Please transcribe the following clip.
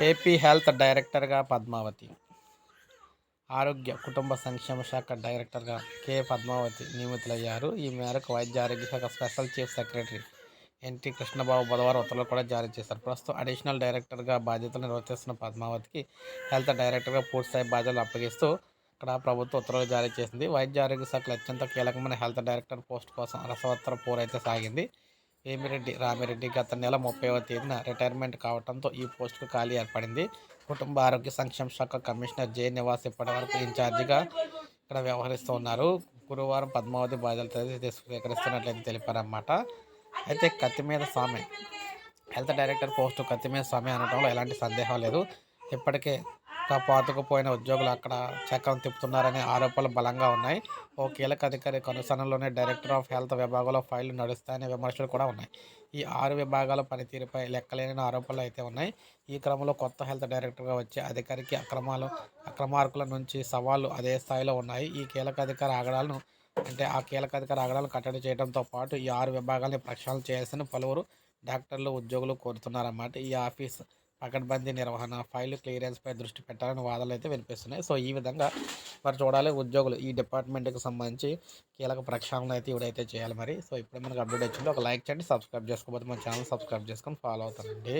AP health డైరెక్టర్గా పద్మావతి. ఆరోగ్య కుటుంబ సంక్షేమ శాఖ డైరెక్టర్గా కె. పద్మావతి నియమితులయ్యారు. ఈ మేరకు వైద్య ఆరోగ్య శాఖ special chief secretary NT Krishnababu బుధవారం ఉత్తర్వులు కూడా జారీ చేశారు. ప్రస్తుతం అడిషనల్ డైరెక్టర్గా బాధ్యతలు నిర్వర్తిస్తున్న పద్మావతికి హెల్త్ డైరెక్టర్గా పూర్తిస్థాయి బాధ్యతలు అప్పగిస్తూ ఇక్కడ ప్రభుత్వం ఉత్తర్వులు జారీ చేసింది. వైద్య ఆరోగ్య శాఖలో అత్యంత కీలకమైన హెల్త్ డైరెక్టర్ పోస్ట్ కోసం రసవత్తర పోరైతే సాగింది. వేమిరెడ్డి రామిరెడ్డి గత నెల ముప్పైవ తేదీన రిటైర్మెంట్ కావడంతో ఈ పోస్టుకు ఖాళీ ఏర్పడింది. కుటుంబ ఆరోగ్య సంక్షేమ శాఖ కమిషనర్ జే నివాస్ ఇప్పటివరకు ఇన్ఛార్జిగా ఇక్కడ వ్యవహరిస్తూ ఉన్నారు. గురువారం పద్మావతి బాధ్యతలు స్వీకరిస్తున్నట్లయితే తెలిపారన్నమాట. అయితే కత్తి మీద స్వామి హెల్త్ డైరెక్టర్ పోస్టు కత్తి మీద స్వామి అనడంలో ఎలాంటి సందేహం లేదు. ఇప్పటికే పాతుకుపోయిన ఉద్యోగులు అక్కడ చక్రం తిప్పుతున్నారనే ఆరోపణలు బలంగా ఉన్నాయి. ఓ కీలక అధికారి కనుసనలోనే డైరెక్టర్ ఆఫ్ హెల్త్ విభాగంలో ఫైళ్ళు నడుస్తాయనే విమర్శలు కూడా ఉన్నాయి. ఈ ఆరు విభాగాల పనితీరుపై లెక్కలేని ఆరోపణలు అయితే ఉన్నాయి. ఈ క్రమంలో కొత్త హెల్త్ డైరెక్టర్గా వచ్చే అధికారికి అక్రమాలు అక్రమార్కుల నుంచి సవాళ్ళు అదే స్థాయిలో ఉన్నాయి. ఈ కీలక అధికార ఆగడాలను అంటే ఆ కీలక అధికార ఆగడాలను కట్టడి చేయడంతో పాటు ఈ ఆరు విభాగాల్ని ప్రక్షాళన చేయాల్సిన పలువురు డాక్టర్లు ఉద్యోగులు కోరుతున్నారన్నమాట. ఈ ఆఫీస్ పకడ్బందీ నిర్వహణ ఫైల్ క్లియరెన్స్పై దృష్టి పెట్టాలని వాదనలు అయితే వినిపిస్తున్నాయి. సో ఈ విధంగా మరి చూడాలి ఉద్యోగులు ఈ డిపార్ట్మెంట్కి సంబంధించి కీలక ప్రక్షాళన అయితే ఇవిడైతే చేయాలి మరి. సో ఇప్పుడు మనకు అప్డేట్ వచ్చింది. ఒక లైక్ చేయండి సబ్స్క్రైబ్ చేసుకోకపోతే మన ఛానల్ సబ్స్క్రైబ్ చేసుకొని ఫాలో అవుతానండి.